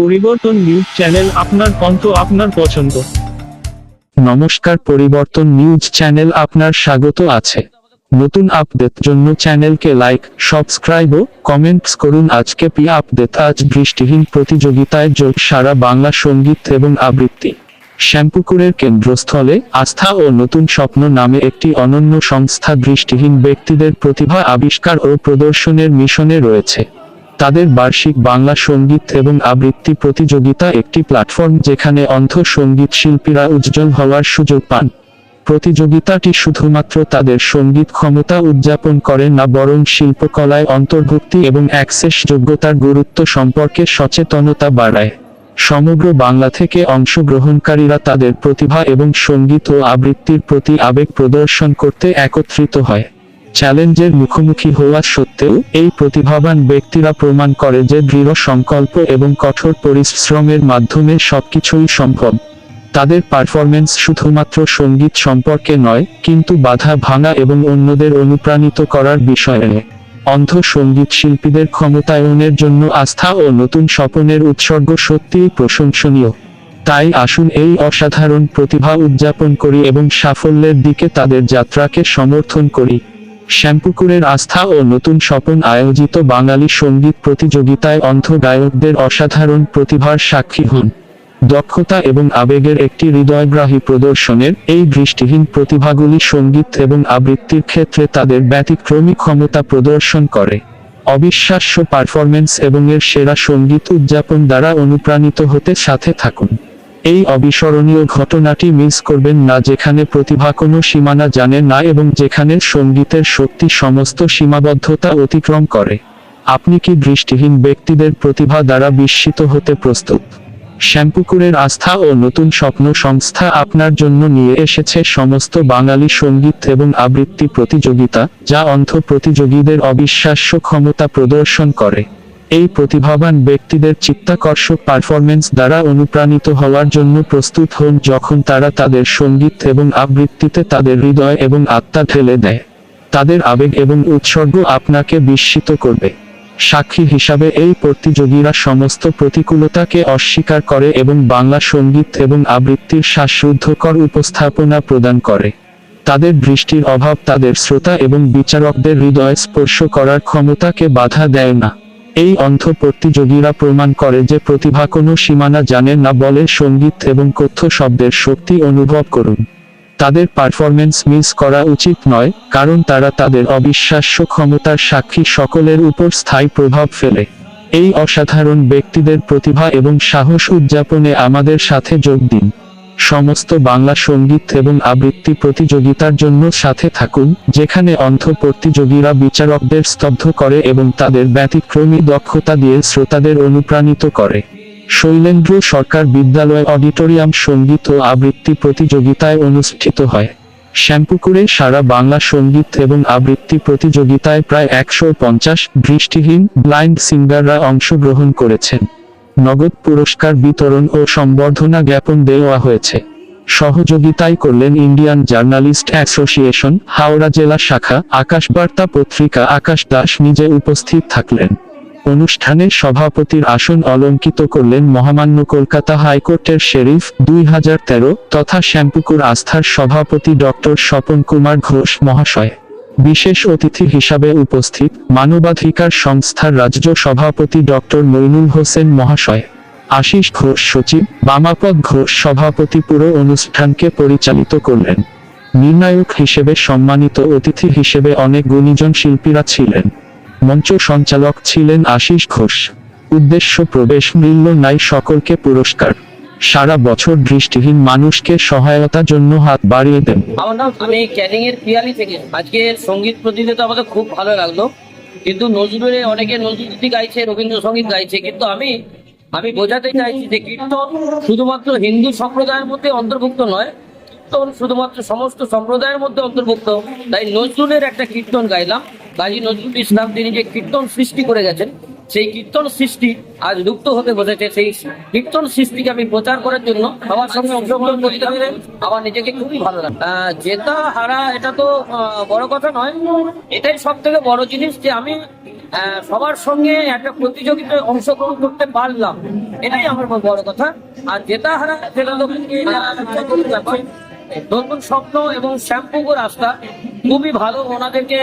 পরিবর্তন news channel আপনার কণ্ঠ আপনার পছন্দ। নমস্কার, পরিবর্তন নিউজ চ্যানেল আপনার স্বাগত আছে। নতুন আপডেট জন্য চ্যানেলকে লাইক, সাবস্ক্রাইব ও কমেন্টস করুন। আজকে পি আপডেট, আজ বৃষ্টিহীন প্রতিযোগিতায় যোগ সারা বাংলা সংগীত এবং আবৃত্তি। শ্যাম্পুকুরের কেন্দ্রস্থলে আস্থা ও নতুন স্বপ্ন নামে একটি অনন্য সংস্থা দৃষ্টিহীন ব্যক্তিদের প্রতিভা আবিষ্কার ও প্রদর্শনের মিশনে রয়েছে। তাদের বার্ষিক বাংলা সংগীত এবং আবৃত্তি প্রতিযোগিতা একটি প্ল্যাটফর্ম যেখানে অন্ধ সংগীত শিল্পীরা উজ্জ্বল হওয়ার সুযোগ পান। প্রতিযোগিতাটি শুধুমাত্র তাদের সংগীত ক্ষমতা উদযাপন করে না, বরং শিল্পকলায় অন্তর্ভুক্তি এবং অ্যাক্সেস যোগ্যতার গুরুত্ব সম্পর্কে সচেতনতা বাড়ায়। সমগ্র বাংলা থেকে অংশগ্রহণকারীরা তাদের প্রতিভা এবং সংগীত ও আবৃত্তির প্রতি আবেগ প্রদর্শন করতে একত্রিত হয়। চ্যালেঞ্জের মুখোমুখি হওয়া সত্ত্বেও, এই প্রতিভাবান ব্যক্তিরা প্রমাণ করে যে দৃঢ় সংকল্প এবং কঠোর পরিশ্রমের মাধ্যমে সবকিছুই সম্ভব। তাদের পারফরমেন্স শুধুমাত্র সংগীত সম্পর্কে নয়, কিন্তু বাধা ভাঙা এবং অন্যদের অনুপ্রাণিত করার বিষয়ে। অন্ধ সংগীত শিল্পীদের ক্ষমতায়নের জন্য আস্থা ও নতুন স্বপনের উৎসর্গ সত্যিই প্রশংসনীয়। তাই আসুন এই অসাধারণ প্রতিভা উদযাপন করি এবং সাফল্যের দিকে তাদের যাত্রাকে সমর্থন করি। শ্যাম্পুকুরের আস্থা ও নতুন স্বপন আয়োজিত বাঙালি সংগীত প্রতিযোগিতায় অন্ধ গায়কদের অসাধারণ প্রতিভার সাক্ষী হন। দক্ষতা এবং আবেগের একটি হৃদয়গ্রাহী প্রদর্শনের এই দৃষ্টিহীন প্রতিভাগুলি সংগীত এবং আবৃত্তির ক্ষেত্রে তাদের ব্যতিক্রমী ক্ষমতা প্রদর্শন করে। অবিশ্বাস্য পারফরমেন্স এবং এর সেরা সংগীত উদযাপন দ্বারা অনুপ্রাণিত হতে সাথে থাকুন। এই অবিস্মরণীয় ঘটনাটি মিস করবেন না যেখানে প্রতিভা কোনো সীমানা জানে না এবং যেখানে সঙ্গীতের শক্তি সমস্ত সীমাবদ্ধতা অতিক্রম করে। আপনি কি দৃষ্টিহীন ব্যক্তিদের প্রতিভা দ্বারা বিস্মিত হতে প্রস্তুত? শ্যাম্পুকুরের আস্থা ও নতুন স্বপ্ন সংস্থা আপনার জন্য নিয়ে এসেছে সমস্ত বাঙালি সংগীত এবং আবৃত্তি প্রতিযোগিতা, যা অন্ধ প্রতিযোগীদের অবিশ্বাস্য ক্ষমতা প্রদর্শন করে। এই প্রতিভাবান ব্যক্তিদের চিত্তাকর্ষক পারফরমেন্স দ্বারা অনুপ্রাণিত হওয়ার জন্য প্রস্তুত হন যখন তারা তাদের সংগীত এবং আবৃত্তিতে তাদের হৃদয় এবং আত্মা ঠেলে দেয়। তাদের আবেগ এবং উৎসর্গ আপনাকে বিস্মিত করবে। সাক্ষী হিসাবে এই প্রতিযোগীরা সমস্ত প্রতিকূলতাকে অস্বীকার করে এবং বাংলা সংগীত এবং আবৃত্তির শ্বাসরুদ্ধকর উপস্থাপনা প্রদান করে। তাদের দৃষ্টির অভাব তাদের শ্রোতা এবং বিচারকদের হৃদয় স্পর্শ করার ক্ষমতাকে বাধা দেয় না। এই অন্ধ প্রতিযোগীরা প্রমাণ করে যে প্রতিভা কোনো সীমানা জানে না বলে সংগীত এবং কথ্য শব্দের শক্তি অনুভব করুন। তাদের পারফরমেন্স মিস করা উচিত নয়, কারণ তারা তাদের অবিশ্বাস্য ক্ষমতার সাক্ষী সকলের উপর স্থায়ী প্রভাব ফেলে। এই অসাধারণ ব্যক্তিদের প্রতিভা এবং সাহস উদযাপনে আমাদের সাথে যোগ দিন। সমস্ত বাংলা সংগীত এবং আবৃত্তি প্রতিযোগিতার জন্য সাথে থাকুন, যেখানে অন্ধ প্রতিযোগীরা বিচারকদের স্তব্ধ করে এবং তাদের ব্যতিক্রমী দক্ষতা দিয়ে শ্রোতাদের অনুপ্রাণিত করে। শৈলেন্দ্র সরকার বিদ্যালয় অডিটোরিয়াম সংগীত ও আবৃত্তি প্রতিযোগিতায় অনুষ্ঠিত হয়। শ্যাম্পুকুরে সারা বাংলা সংগীত এবং আবৃত্তি প্রতিযোগিতায় প্রায় একশো পঞ্চাশ দৃষ্টিহীন ব্লাইন্ড সিঙ্গাররা অংশগ্রহণ করেছেন। নগদ পুরস্কার বিতরণ ও সম্বর্ধনা জ্ঞাপন দেওয়া হয়েছে। সহযোগিতায় করলেন ইন্ডিয়ান জার্নালিস্ট অ্যাসোসিয়েশন, হাওড়া জেলা শাখা, আকাশবার্তা পত্রিকা, আকাশ দাস নিজে উপস্থিত থাকলেন। অনুষ্ঠানে সভাপতির আসন অলঙ্কিত করলেন মহামান্য কলকাতা হাইকোর্টের শেরিফ, দুই হাজার তেরো, তথা শ্যাম্পুকুর আস্থার সভাপতি ডক্টর স্বপন কুমার ঘোষ মহাশয়। বিশেষ অতিথি হিসাবে উপস্থিত মানবাধিকার সংস্থার রাজ্য সভাপতি ডক্টর মইনুল হোসেন মহাশয়। আশিস ঘোষ সচিব, বামাপদ ঘোষ সভাপতি পুরো অনুষ্ঠানকে পরিচালিত করলেন। নির্ণায়ক হিসেবে সম্মানিত অতিথি হিসেবে অনেক গুণীজন শিল্পীরা ছিলেন। মঞ্চ সঞ্চালক ছিলেন আশিস ঘোষ। উদ্দেশ্য প্রবেশ মূল্য নাই সকলকে পুরস্কার। সারা বছর দৃষ্টিহীন মানুষকে সহায়তার জন্য হাত বাড়িয়ে দেন। আমার নাম, আমি ক্যানিং এর পিয়ালি থেকে। আজকে সংগীত প্রতিযোগিতা আমাদের খুব ভালো লাগল। কিন্তু নজরুলের অনেকে নজরুলগীতি গাইছে, রবীন্দ্রসঙ্গীত গাইছে। কিন্তু আমি আমি বোঝাতে চাইছি যে কীর্তন শুধুমাত্র হিন্দু সম্প্রদায়ের মধ্যে অন্তর্ভুক্ত নয়, কীর্তন শুধুমাত্র সমস্ত সম্প্রদায়ের মধ্যে অন্তর্ভুক্ত। তাই নজরুলের একটা কীর্তন গাইলাম। কাজী নজরুল ইসলাম, তিনি যে কীর্তন সৃষ্টি করে গেছেন সেই কীর্তন সৃষ্টি আজ লুপ্ত হতে বসেছে। সেই কীর্তন সৃষ্টিকে আমি প্রচার করার জন্য সবার সঙ্গে অংশগ্রহণ করতে পেরে আমার নিজেকে খুবই ভালো লাগে। জেতা, হারা, এটা তো বড় কথা নয়। এটাই সব থেকে বড় জিনিস যে আমি সবার সঙ্গে একটা প্রতিযোগিতায় অংশগ্রহণ করতে পারলাম। এটাই আমার বড় কথা। আর যেটা হারা, সেটা তো যাচ্ছে নতুন স্বপ্ন এবং শ্যাম্পুকুর রাস্তা খুবই ভালো। ওনাদেরকে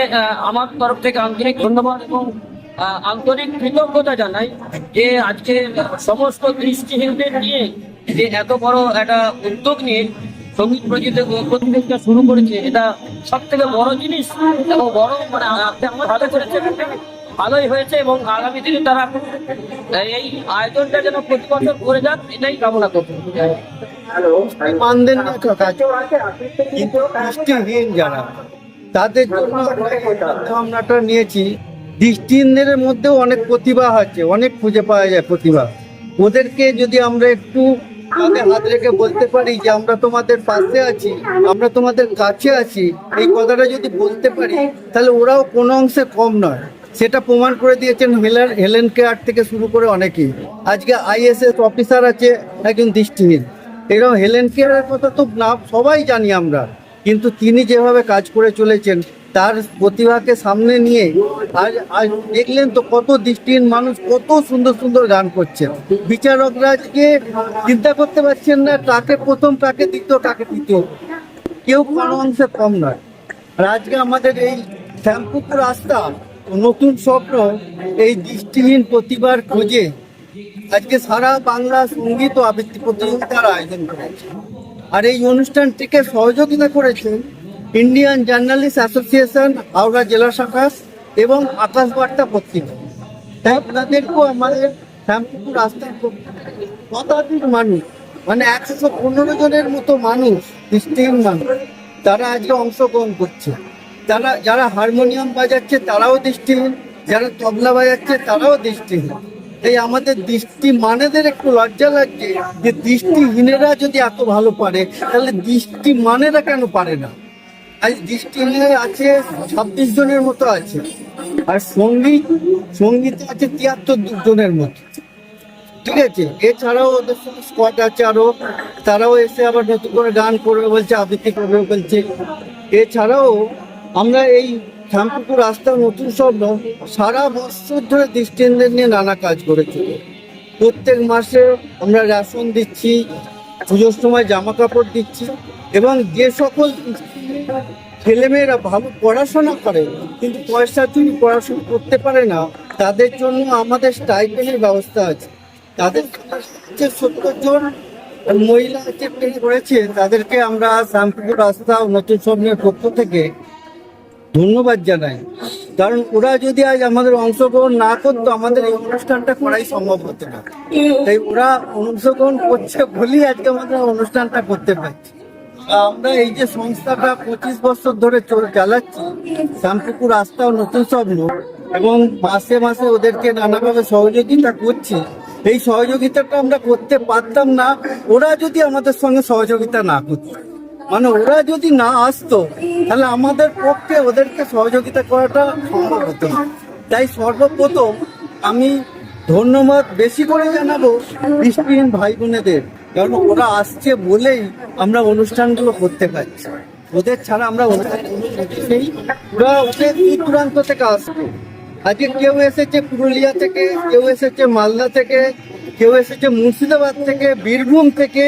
আমার তরফ থেকে আন্তরিক ধন্যবাদ এবং আন্তরিক কৃতজ্ঞতা জানাই যে আজকে সমস্ত দৃষ্টিহীনদের নিয়ে যে এত বড় একটা উদ্যোগ নিয়ে সংগীত প্রতিযোগিতা প্রতিযোগিতা শুরু করেছে এটা সব থেকে বড় জিনিস এবং বড় মানে ভালো করেছে ভালোই হয়েছে এবং আগামী দিনে তারা এই আয়োজনটা যেন প্রতি বছর করে যাক এটাই কামনা মানদেন কিন্তু দৃষ্টিহীন যারা তাদের জন্য আমরা নিয়েছি। দৃষ্টিহীনদের মধ্যেও অনেক প্রতিভা আছে, অনেক খুঁজে পাওয়া যায় প্রতিভা। ওদেরকে যদি আমরা একটু কাঁধে হাত রেখে বলতে পারি যে, আমরা তোমাদের পাশে আছি, আমরা তোমাদের কাছে আছি। এই কথাটা যদি বলতে পারি, তাহলে ওরাও কোনো অংশে কম নয়। সেটা প্রমাণ করে দিয়েছেন হেলেন হেলেন কেয়ার থেকে শুরু করে অনেকেই। আজকে আইএসএস অফিসার আছে, একজন দৃষ্টিহীন। এরকম হেলেন কেয়ারের কথা তো না, সবাই জানি আমরা। কিন্তু তিনি যেভাবে কাজ করে চলেছেন তার প্রতিভাকে সামনে নিয়ে আজ আজ দেখলেন তো কত দৃষ্টিহীন মানুষ, কত সুন্দর সুন্দর গান করছেন। বিচারকরা আজকে চিন্তা করতে পারছেন না কাকে প্রথম কাকে দ্বিতীয় কাকে তৃতীয়। কেউ কোনো অংশে কম নয়। আর আজকে আমাদের এই শ্যামপুকুর রাস্তা, নতুন স্বপ্ন, এই দৃষ্টিহীন প্রতিভার খোঁজে আজকে সারা বাংলা সংগীত ও আবৃত্তি প্রতিযোগিতার আয়োজন করেছে। আর এই অনুষ্ঠানটিকে সহযোগিতা করেছেন ইন্ডিয়ান জার্নালিস্ট অ্যাসোসিয়েশন হাওড়া জেলা শাখা এবং আকাশ বার্তা পত্রিকা। তাই ওনাদেরকেও আমাদের শ্যামপুকুর রাস্তার শতাধিক মানুষ মানে একশো পনেরো জনের মতো মানুষ দৃষ্টিহীন মানুষ, তারা আজকে অংশগ্রহণ করছে। তারা, যারা হারমোনিয়াম বাজাচ্ছে তারাও দৃষ্টিহীন, যারা তবলা বাজাচ্ছে তারাও দৃষ্টিহীন। তাই আমাদের দৃষ্টি মানেদের একটু লজ্জা লাগছে যে দৃষ্টিহীনেরা যদি এত ভালো পারে, তাহলে দৃষ্টি মানেরা কেন পারে না? আজ দৃষ্টিহীন আছে ছাব্বিশ জনের মতো আছে। আর সংগীত সঙ্গীতে আছে তিয়াত্তর জনের মতো। ঠিক আছে? এছাড়াও ওদের সঙ্গে স্কোয়াড আছে আরও। তারাও এসে আবার নতুন করে গান করবে বলছে, আবৃত্তি করবে বলছে। এছাড়াও আমরা এই শ্যামপুকুর রাস্তা নতুন স্বপ্ন সারা বছর ধরে দৃষ্টিহীনদের নিয়ে নানা কাজ করেছি প্রত্যেক মাসে আমরা রেশন দিচ্ছি পুজোর সময় জামা কাপড় দিচ্ছে এবং যে সকল ছেলেমেয়েরা ভালো পড়াশোনা করে, কিন্তু পয়সা তুমি পড়াশোনা করতে পারে না, তাদের জন্য আমাদের স্টাইপেনের ব্যবস্থা আছে। তাদের যে সত্তর জন মহিলা করেছে তাদেরকে আমরা শ্যামপুকুর রাস্তা নতুন স্বপ্নের পক্ষ থেকে ধন্যবাদ জানাই। কারণ ওরা যদি আজ আমাদের অংশগ্রহণ না করতো, আমাদের এই অনুষ্ঠানটা করাই সম্ভব হতো না। তাই ওরা অংশগ্রহণ করছে বলেই আজকে আমাদের অনুষ্ঠানটা করতে পারছি। আমরা এই যে সংস্থাটা পঁচিশ বছর ধরে চল- চালাচ্ছি, শ্যামপুকুর রাস্তা ও নতুন স্বপ্ন এবং মাসে মাসে ওদেরকে নানাভাবে সহযোগিতা করছি। এই সহযোগিতাটা আমরা করতে পারতাম না, ওরা যদি আমাদের সঙ্গে সহযোগিতা না করতো। মানে ওরা যদি না আসতো, তাহলে আমাদের পক্ষে ওদেরকে সহযোগিতা করাটা সম্ভব হতো তাই সর্বপ্রথম আমি ধন্যবাদ বেশি করে জানাব দৃষ্টিহীন ভাই বোনেদের কারণ ওরা আসছে বলেই আমরা অনুষ্ঠানগুলো করতে পারছি। ওদের ছাড়া আমরা ওরা ওদের দূর দূরান্ত থেকে আসবে আজকে কেউ এসেছে পুরুলিয়া থেকে, কেউ এসেছে মালদা থেকে, কেউ এসেছে মুর্শিদাবাদ থেকে, বীরভূম থেকে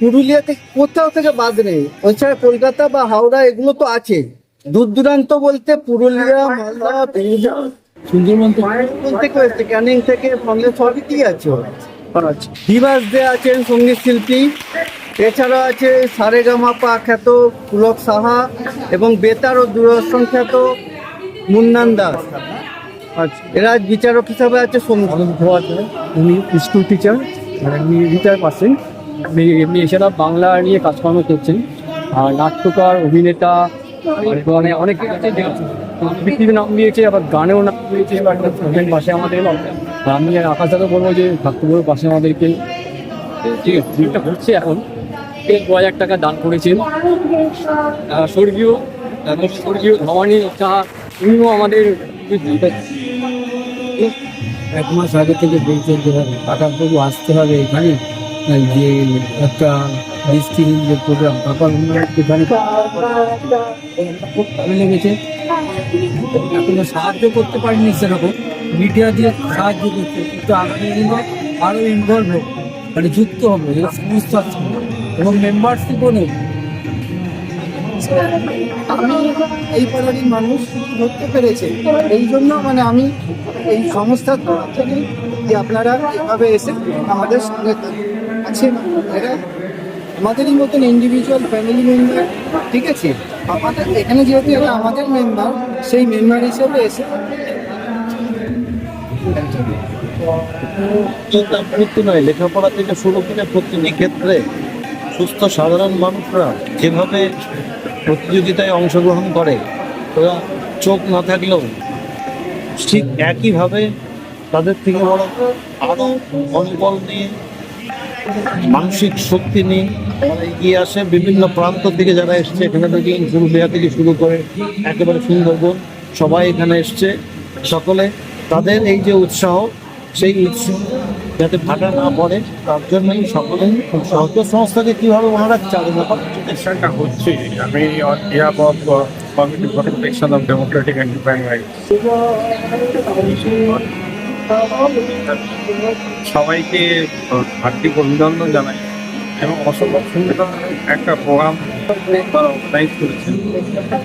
পুরুলিয়া থেকে কোথাও থেকে বাদ নেই। ওছাড়া কলকাতা বা হাওড়া এগুলো তো আছে। দূর দূরান্ত বলতে পুরুলিয়া মালদা সুন্দরবন থেকে? ক্যানিং থেকে সঙ্গে সবই আছে ওরা। দিবাস দে আছেন সংগীত শিল্পী। এছাড়া আছে সারেগামাপা খ্যাত পুলক সাহা এবং বেতার ও দূরদর্শন খ্যাত মুন্নান দাস। আচ্ছা এরা বিচারক হিসাবে আছে সংগীত। আছে। উনি স্কুল টিচার রিটায়ার উনি এমনি এছাড়া বাংলা নিয়ে কাজকর্ম করছেন। আর নাট্যকার, অভিনেতা মানে অনেক আছে। যে নাম দিয়েছে আবার গানেও নাম দিয়েছে এবার পাশে আমাদের আর আমি আকাশ দাদা বলব যে বলব পাশে আমাদেরকে আছে ভিড়টা হচ্ছে এখন দু হাজার টাকা দান করেছেন। স্বর্গীয় স্বর্গীয় ভবানী সাহা উনিও আমাদের এক মাস আগে থেকে বলছেন যে টাকা আসতে হবে এখানে। যে একটা দৃষ্টিহীন যে প্রোগ্রাম উন্নয়ন এখানে ভালো লেগেছে। এখনও সাহায্য করতে পারিনি সেরকম। মিডিয়া দিয়ে সাহায্য করছে কিন্তু আগামী দিনে আরও ইনভলভ হোক মানে যুক্ত হবে, এরা সংস্থার সঙ্গে এবং মেম্বারশিপও নেই আমি এই পাড়ারই মানুষ ধরতে পেরেছে। এই জন্য মানে আমি এই সংস্থার তরফ থেকে যে আপনারা এভাবে এসে আমাদের সঙ্গে এরা আমাদেরই মতন ইন্ডিভিজুয়াল ফ্যামিলি মেম্বার ঠিক আছে? আমাদের এখানে যেহেতু এরা আমাদের মেম্বার সেই মেম্বার হিসেবে এসে মৃত্যু নয়, লেখাপড়া থেকে শুরু করে সুস্থ, সাধারণ মানুষরা যেভাবে প্রতিযোগিতায় অংশগ্রহণ করে, ওরা চোখ না থাকলেও ঠিক একইভাবে তাদের থেকে বড় আরও মনোবল নিয়ে মানসিক শক্তি নিয়ে তারা এগিয়ে আসে। বিভিন্ন প্রান্ত থেকে যারা এসছে এখানে থেকে পুরুলিয়া থেকে শুরু করে একেবারে সুন্দরবন সবাই এখানে এসছে। সকলে তাদের এই যে উৎসাহ সেই উৎসাহ যাতে ভাটা না পড়ে তার জন্যই সকলে সহজ সংস্থাকে কীভাবে ওনারা চালনা করেন চেষ্টাটা হচ্ছে। আমি behalf of uh, Committee for Protection সবাইকে হার্দিক অভিনন্দন জানাই এবং অসম্ভব সুন্দর একটা প্রোগ্রাম অর্গানাইজ করেছেন।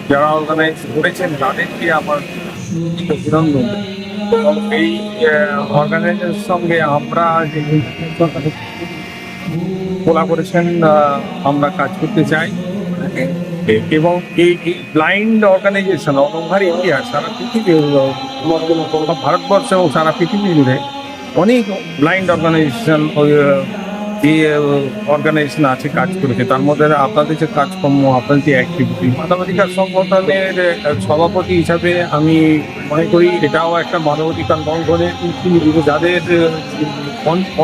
যারা অর্গানাইজ করেছেন, তাদেরকে আমার অভিনন্দন। এবং এই অর্গানাইজের সঙ্গে আমরা যে কোলাবোরেশন আমরা কাজ করতে চাই। এবং এই blind organisation all over India সারা পৃথিবী ভারতবর্ষ এবং সারা পৃথিবী জুড়ে অনেক ব্লাইন্ড অর্গানাইজেশন অর্গানাইজেশন আছে কাজ করেছে। তার মধ্যে আপনাদের যে কাজকর্ম, আপনাদের যে অ্যাক্টিভিটি মানবাধিকার সংগঠনের সভাপতি হিসাবে আমি মনে করি এটাও একটা মানবাধিকার লঙ্ঘনের যাদের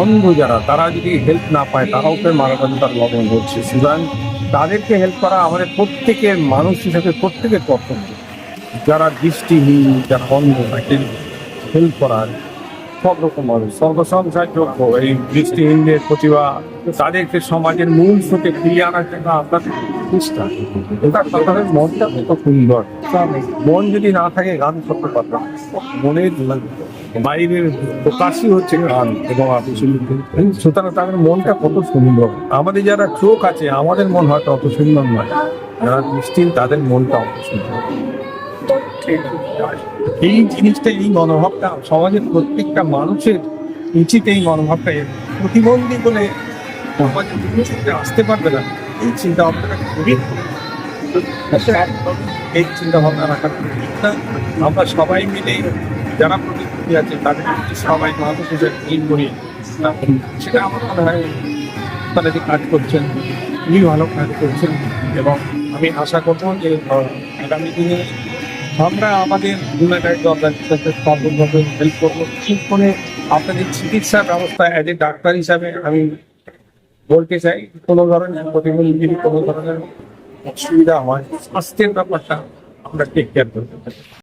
অন্ধ যারা, তারা যদি হেল্প না পায়, তারাও তো মানবাধিকার লঙ্ঘন করছে। সুতরাং তাদেরকে হেল্প করা আমাদের প্রত্যেকের মানুষ হিসাবে প্রত্যেকের কর্তব্য। যারা দৃষ্টিহীন, যারা অন্ধ, তাকে হেল্প করার সব রকম মানুষ সর্বসংসারযোগ্য এই দৃষ্টিহীনদের প্রতিভা, তাদেরকে সমাজের মূল স্রোতে ফিরিয়ে আনার জন্য আপনার চেষ্টা এটা তাদের মনটা কত সুন্দর। মন যদি না থাকে, গান করতে পারতাম মনের বাইরের প্রকাশই হচ্ছে গান এবং সুতরাং তাদের মনটা কত সুন্দর। আমাদের যারা চোখ আছে, আমাদের মন হয়তো অত সুন্দর নয়। যারা দৃষ্টিহীন, তাদের মনটা অত সুন্দর। এই জিনিসটা, এই মনোভাবটা সমাজের প্রত্যেকটা মানুষের উচিত এই মনোভাবটা প্রতিবন্ধী বলে সমাজের উচিতে আসতে পারবে না। এই চিন্তা ভাবনাটা খুবই এই চিন্তা ভাবনা রাখা আমরা সবাই মিলে যারা প্রতিবন্ধী আছে, তাদের সবাই মানুষ হিসেবে মিল করি। সেটা আমার মনে হয় তারা যে কাজ করছেন, উনি ভালো কাজ করছেন। এবং আমি আশা করব যে আগামী দিনে আমরা আমাদের হেল্প করব। ঠিক করে আপনাদের চিকিৎসা ব্যবস্থা অ্যাজ এ ডাক্তার হিসাবে আমি বলতে চাই, কোনো ধরনের প্রতিবন্ধী, কোনো ধরনের অসুবিধা হয়, স্বাস্থ্যের ব্যাপারটা আমরা টেক কেয়ার করতে পারি।